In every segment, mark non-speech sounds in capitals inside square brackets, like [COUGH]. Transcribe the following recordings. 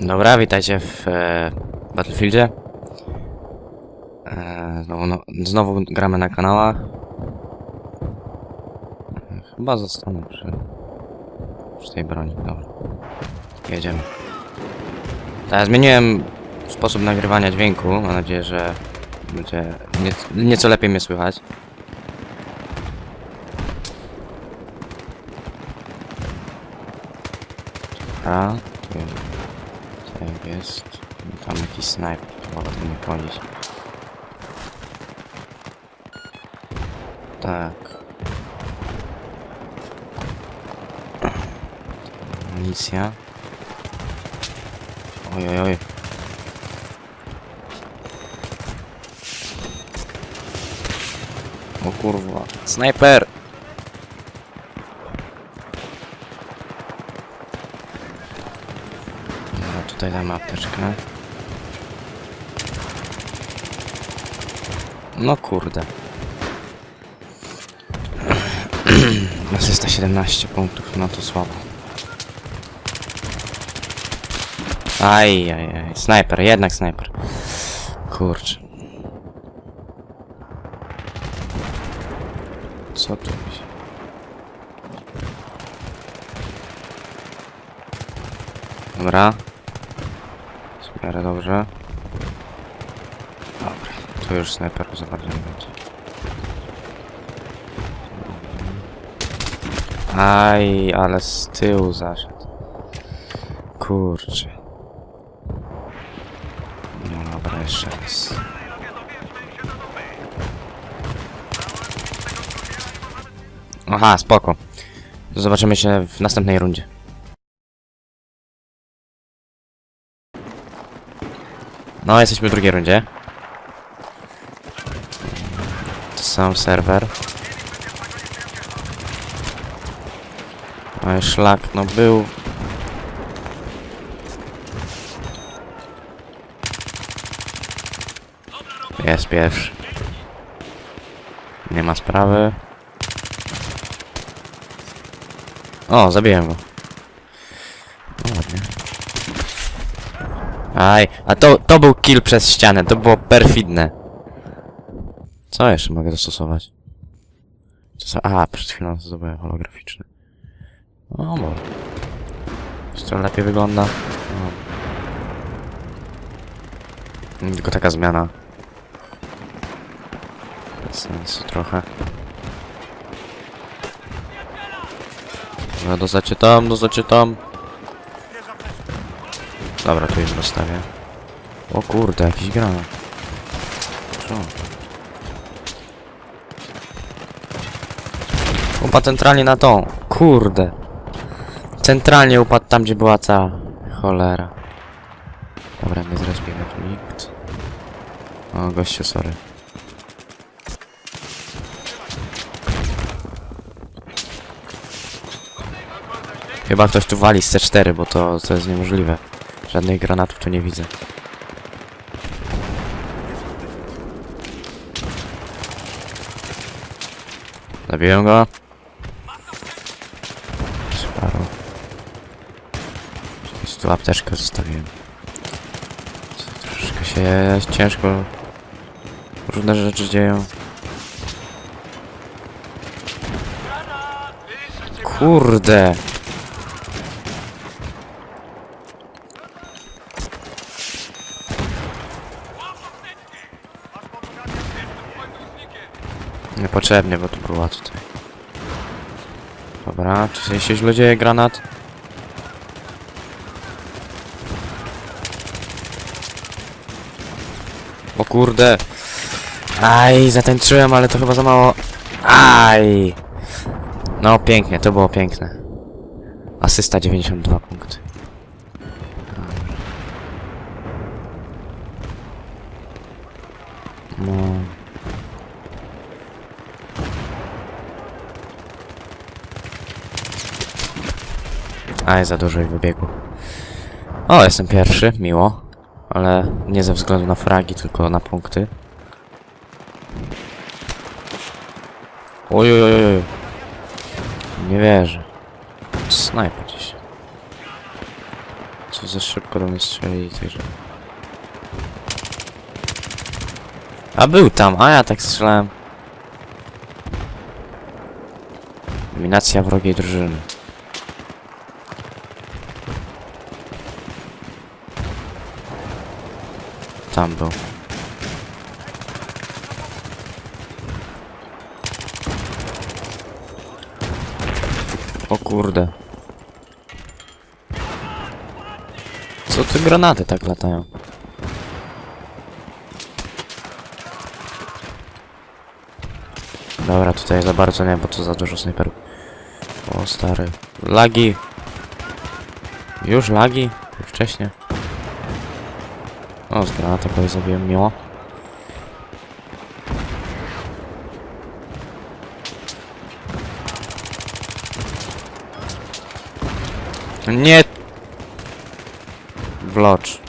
Dobra, witajcie w e, Battlefieldzie. E, znowu, no, znowu gramy na kanałach. Chyba zostanę przy, przy tej broni. Dobra. Jedziemy. Tak, zmieniłem sposób nagrywania dźwięku. Mam nadzieję, że będzie nieco, nieco lepiej mnie słychać. Dobra. Tak jest. Tam jakiś to mogę tam nie wchodzić. Tak. Amunicja. Oj, oj, oj. O kurwa. Snajper! Dobra, tutaj damy apteczkę. No kurde. [CLEARS THROAT] Asysta 17 punktów, no to słabo. Aj, aj, aj. Snajper, jednak snajper. Kurczę. Co tu się... Dobra. Miarę dobrze. Dobra. Tu już snajperów za bardzo nie będzie. Aj, ale z tyłu zaszedł. Kurczę. No dobra, jeszcze raz. Aha, spoko. Zobaczymy się w następnej rundzie. No, jesteśmy w drugiej rundzie. Sam serwer. No i szlak, no był. Jest pierwszy. Nie ma sprawy. O, zabiłem go. No ładnie. Aj, a to, to był kill przez ścianę, to było perfidne. Co jeszcze mogę zastosować? Co. A, przed chwilą zdobyłem holograficzny. O. Czy to lepiej wygląda? Tylko taka zmiana. Bez sensu trochę. No, dozacie tam, dozacie tam. Dobra, tu już rozstawię. O kurde, jakiś granat. Co? Upadł centralnie na tą. Kurde. Centralnie upadł tam, gdzie była ta cholera. Dobra, nie zrespiemy tu nikt. O, gościu, sorry. Chyba ktoś tu wali z C4, bo to, to jest niemożliwe. Żadnych granatów tu nie widzę. Zabiłem go. Sparł. Jest tu apteczkę zostawiłem. Troszeczkę się ciężko. Różne rzeczy dzieją. Kurde. Niepotrzebnie, bo tu była tutaj. Dobra, czy się źle dzieje granat? O kurde. Aj, zatańczyłem, ale to chyba za mało. Aj. No, pięknie, to było piękne. Asysta 92 punkty. No. Aj, za dużo ich wybiegło. O, jestem pierwszy, miło. Ale nie ze względu na fragi, tylko na punkty. Oj. Nie wierzę. Snajper gdzieś. Co za szybko do mnie strzeli także... A był tam, a ja tak strzelałem. Dominacja wrogiej drużyny. Tam był. O kurde. Co te granaty tak latają? Dobra, tutaj za bardzo nie, bo to za dużo snajperów. O stary. Lagi. Już lagi? Wcześniej. O, z granata kogoś zabiłem miło. Nie! Blocz.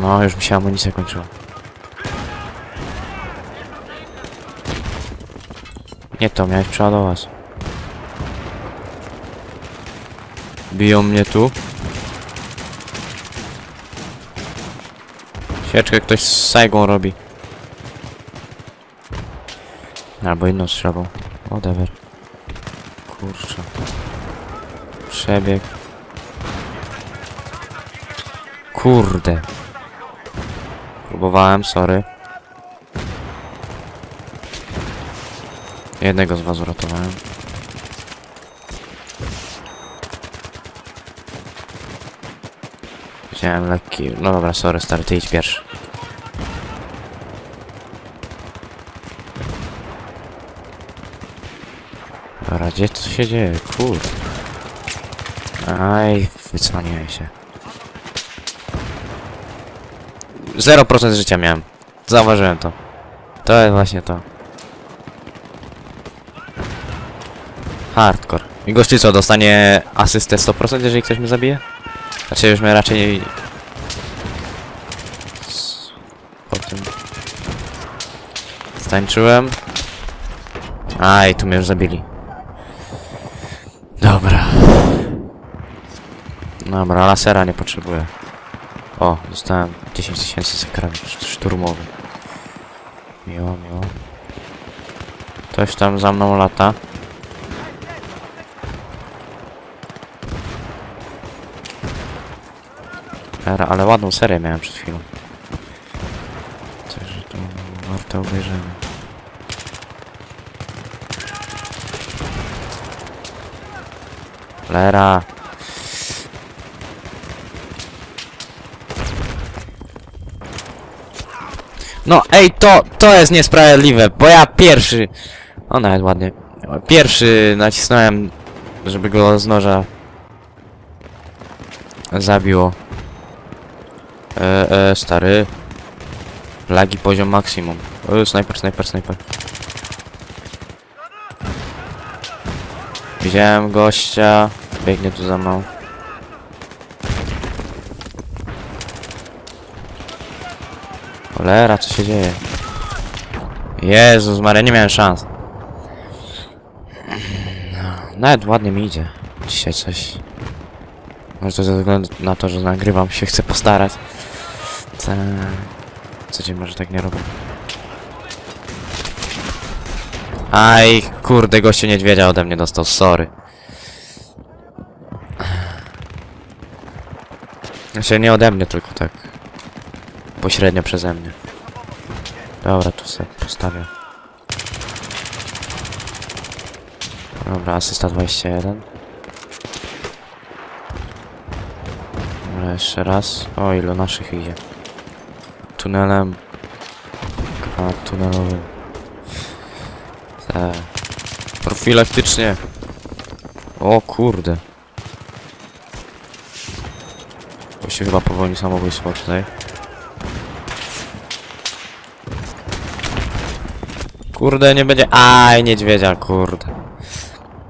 No, już mi się amunicja kończyła. Nie to, miałeś przeładować. Biją mnie tu. Sieczkę ktoś z Saigą robi. Albo inną strzelbą. Whatever. Kurczę. Przebieg. Kurde. Próbowałem, sorry. Jednego z was uratowałem. Wziąłem lekki... No dobra, sorry, stary, ty idź pierwszy. Dobra, gdzie to się dzieje? Kurde. Aj, wycwaniłem się. 0% życia miałem. Zauważyłem to. To jest właśnie to. Hardcore. I gościu co, dostanie asystę 100%, jeżeli ktoś mnie zabije? Znaczy już mnie raczej... Po tym... Stańczyłem. Aj, tu mnie już zabili. Dobra. Dobra, lasera nie potrzebuję. O, dostałem 10 tysięcy sz- szturmowy. Miło, miło. Ktoś tam za mną lata. Ale ładną serię miałem przed chwilą. Także to warte obejrzenia. Lera. No ej, to, to jest niesprawiedliwe, bo ja pierwszy... O, nawet ładnie. Pierwszy nacisnąłem, żeby go z noża zabiło. E, e, stary. Lagi poziom maksimum. O, snajper, snajper, snajper. Widziałem gościa. Biegnie tu za mną. Cholera, co się dzieje? Jezus Maria, nie miałem szans. No, nawet ładnie mi idzie. Dzisiaj coś... Może to ze względu na to, że nagrywam się, chcę postarać. Co... Co dzień może tak nie robię. Aj, kurde, gościu niedźwiedzia ode mnie dostał, sorry. Znaczy nie ode mnie, tylko tak. Pośrednio przeze mnie. Dobra, tu sobie postawię. Dobra, asysta 21. jeszcze raz. O, ilu naszych idzie. Tunelem. Granat tunelowym. Te. Profilaktycznie. O kurde. Bo się chyba powoli samobójstwo tutaj. Kurde, nie będzie... Aj, niedźwiedzia, kurde.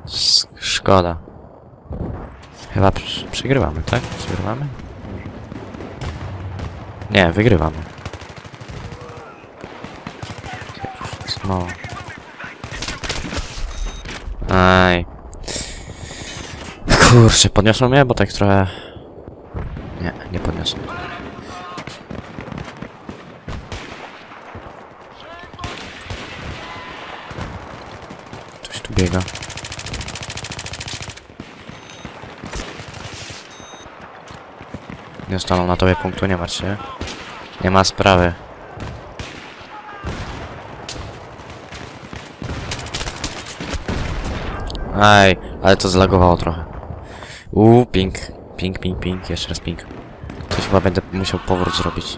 Sz- Szkoda. Chyba przegrywamy, tak? Przegrywamy? Nie, wygrywamy. No. Aj. Kurczę, podniosą mnie, bo tak trochę... Nie, nie podniosą. Coś tu biega. Nie staną na tobie punktu, nie martw się. Nie ma sprawy. Aj, ale to zlagowało trochę. Uuu, ping. Ping, ping, ping. Jeszcze raz ping. Coś chyba będę musiał powrót zrobić.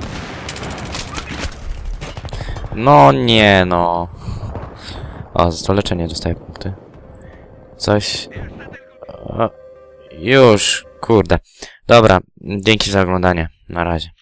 No nie, no. O, za to leczenie dostaję punkty. Coś... O, już, kurde. Dobra, dzięki za oglądanie. Na razie.